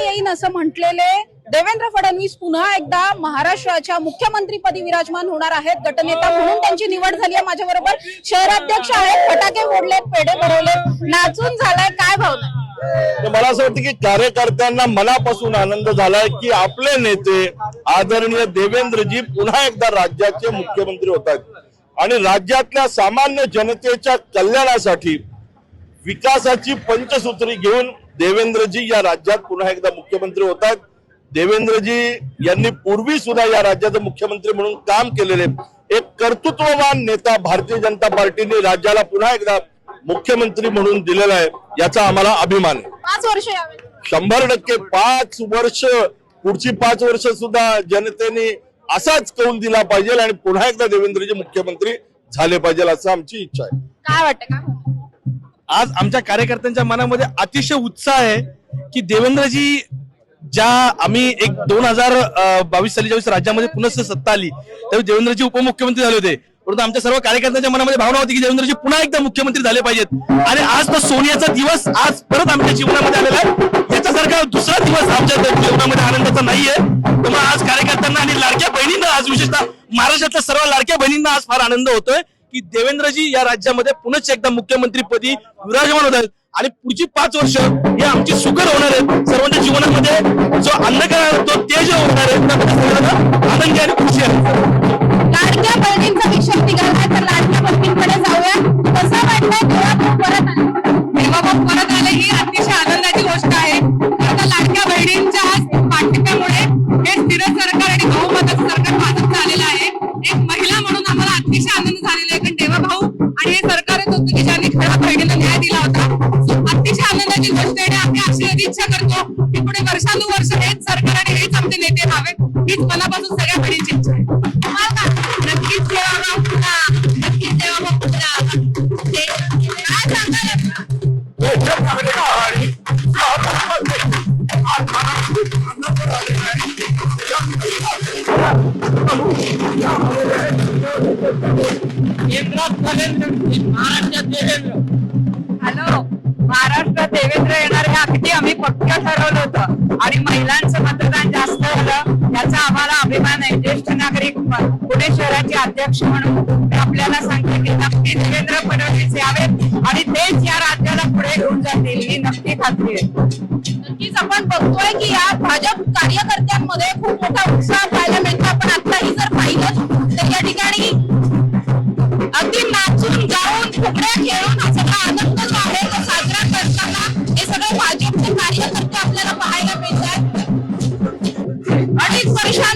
येईन असं म्हटलेले देवेंद्र फडणवीस पुन्हा एकदा महाराष्ट्राच्या मुख्यमंत्रीपदी विराजमान होणार आहेत. गटनेता म्हणून त्यांची निवड झाली आहे माझ्या बरोबर शहराध्यक्ष आहेत फटाके फोडलेत पेढे भरवलेत नाचून झालाय काय भावना मला असं वाटतं की कार्यकर्त्यांना मनापासून आनंद झालाय की आपले नेते आदरणीय देवेंद्रजी पुन्हा एकदा राज्याचे मुख्यमंत्री होत आहेत आणि राज्यातल्या सामान्य जनतेच्या कल्याणासाठी विकासाची पंचसूत्री घेऊन देवेंद्रजी या राज्यात पुन्हा एकदा मुख्यमंत्री होत आहेत देवेंद्रजी यांनी पूर्वी सुद्धा या राज्याचे मुख्यमंत्री म्हणून काम केलेले. एक कर्तृत्ववान नेता भारतीय जनता पार्टीने राज्याला पुन्हा एकदा मुख्यमंत्री म्हणून दिलेला आहे याचा आम्हाला अभिमान आहे. पाच वर्ष शंभर टक्के पाच वर्ष पुढची पाच वर्ष सुद्धा जनतेने असाच कौल दिला पाहिजे आणि पुन्हा एकदा देवेंद्रजी मुख्यमंत्री झाले पाहिजे असं आमची इच्छा आहे. काय वाटतं भावना? आज आमच्या कार्यकर्त्यांच्या मनामध्ये अतिशय उत्साह आहे की देवेंद्रजी ज्या आम्ही एक दोन हजार बावीस साली ज्यावेळेस राज्यामध्ये पुन्हा सत्ता आली त्यावेळी देवेंद्रजी उपमुख्यमंत्री झाले होते. परंतु आमच्या सर्व कार्यकर्त्यांच्या मनामध्ये भावना होती की देवेंद्रजी पुन्हा एकदा मुख्यमंत्री झाले पाहिजेत. आणि आज तो सोनियाचा दिवस आज परत आमच्या जीवनामध्ये आलेला आहे. याच्यासारखा दुसरा दिवस आमच्या जीवनामध्ये आनंदाचा नाहीये. त्यामुळे आज कार्यकर्त्यांना आणि लाडक्या बहिणींना आज विशेषतः महाराष्ट्रातल्या सर्व लाडक्या बहिणींना आज फार आनंद होतोय. की देवेंद्रजी या राज्यामध्ये पुनश्च एकदा मुख्यमंत्रीपदी विराजमान होत आहेत. आणि पुढची पाच वर्ष हे आमची सुकर होणार आहेत. सर्वांच्या जीवनामध्ये जो अंधकार तो तेज होणार आहे. सर्वांना आनंदी आणि खुशी आहे. हीच मनापासून सगळ्या बहिणींची इच्छा आहे. नक्कीच देवाभाऊ पुन्हा नक्कीच देवाभाऊ हॅलो महाराष्ट्र देवेंद्र येणार हे अगदी आम्ही पक्क ठरवलं होतं. आणि महिलांचं मतदान जास्त याचा आम्हाला अभिमान आहे. ज्येष्ठ नागरिक पुणे शहराचे अध्यक्ष म्हणून आपल्याला सांगते की नक्की देवेंद्र फडणवीस यावेत आणि तेच या राज्याला पुढे घेऊन जातील ही नक्की खात्री आहे. नक्कीच आपण बघतोय की या भाजप कार्यकर्त्यांमध्ये खूप मोठा उत्साह पाहायला मिळतो. आपण आताही जर पाहिलं तर या ठिकाणी अगदी नाचून गाऊन फुगड्या खेळून हा सगळा आनंद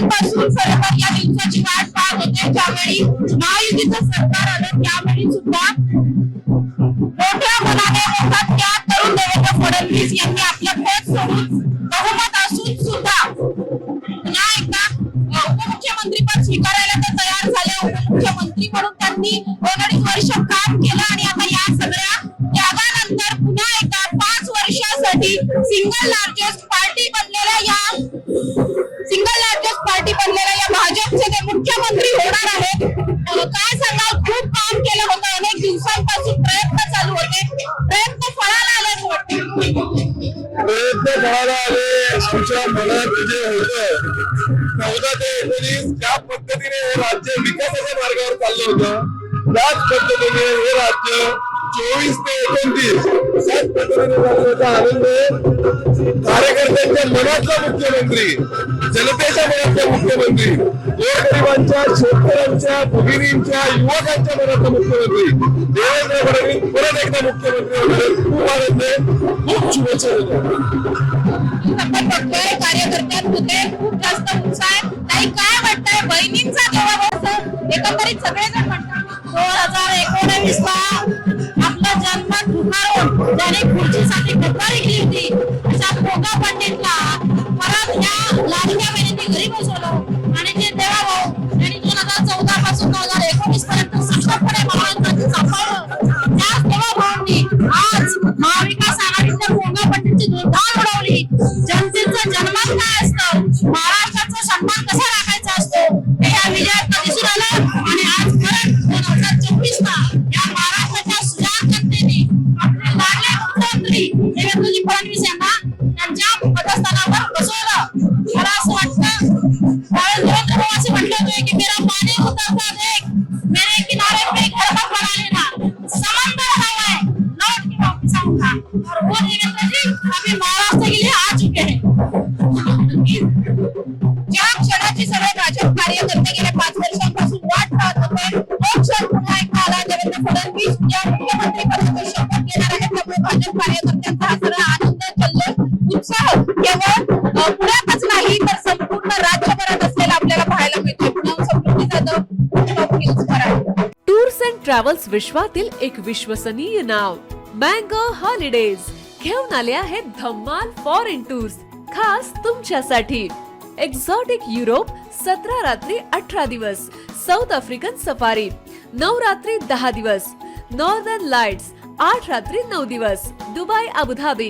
वर्षांपासून सरकार या दिवसाची वाट पाहत होते. ज्यावेळी महायुतीचं सरकार आलं त्यावेळी सुद्धा मोठ्या मनाने मोठा त्याग करून देवेंद्र फडणवीस यांनी आपलं भेट सोडून बहुमत असून सुद्धा पुन्हा एकदा उपमुख्यमंत्री पद स्वीकारायला ते तयार झाले. उपमुख्यमंत्री म्हणून त्यांनी दोन अडीच वर्ष काम केलं आणि आता या सगळ्या त्यागानंतर पुन्हा एकदा पाच वर्षासाठी सिंगल लार्जेस्ट लार्जेस्ट पार्टी या भाजपचे ते मुख्यमंत्री होणार आहेत काय सांगाल? खूप काम केलं होतं अनेक दिवसांपासून प्रयत्न चालू होते. प्रयत्न फळाला आले प्रयत्न फळाला आले. आमच्या मनात जे होत चौदा ते एकोणीस ज्या पद्धतीने हे राज्य विकासाच्या मार्गावर चाललं होतं त्याच पद्धतीने हे राज्य चोवीस ते एकोणतीस त्याच पद्धतीने आनंद कार्यकर्त्यांच्या मनातला मुख्यमंत्री जनतेच्या मनातला मुख्यमंत्री गोरगरिबांच्या शेतकऱ्यांच्या भगिनींच्या युवकांच्या मनातला मुख्यमंत्री देवेंद्र फडणवीस परत एकदा मुख्यमंत्री होणार. खूप आनंद आहे. खूप शुभेच्छा देतो. कार्यकर्त्यांमध्ये खूप जास्त उत्साह आहे. काय वाटतंय? बहिणींचा जेव्हा एकंदरीत सगळेजण म्हणतात दोन हजार एकोणवीस ला जन्म ठुकारून खुर्चीसाठी गद्दारी केली होती. अशा पंडितला परत या लाडक्या बहिणींनी घरी बसवलं. आणि जे देवाभाऊ यांनी दोन हजार चौदा पासून दोन हजार एकोणीस पर्यंत सक्षमपणे महाराष्ट्राचं सांभाळलं. त्याच आज महाविकास आघाडीच्या भोगा पंडितची धुळधाळ उडवली. जनतेचा जन्मात काय केवळ पुण्यातच नाही तर संपूर्ण राज्यभरात असलेला आपल्याला पाहायला मिळतोय. पुण्याहून Samruddhi Jadhav news Marathi. Tours and travels विश्वातील एक विश्वसनीय नाव मँगो हॉलिडेज. घेऊन आले आहेत धम्माल फॉरेन टूर्स खास तुमच्यासाठी. एक्झॉटिक युरोप सतरा रात्री अठरा दिवस. साऊथ आफ्रिकन सफारी नऊ रात्री दहा दिवस. नॉर्दर्न लाइट्स आठ रात्री नऊ दिवस. Dubai Abu Dhabi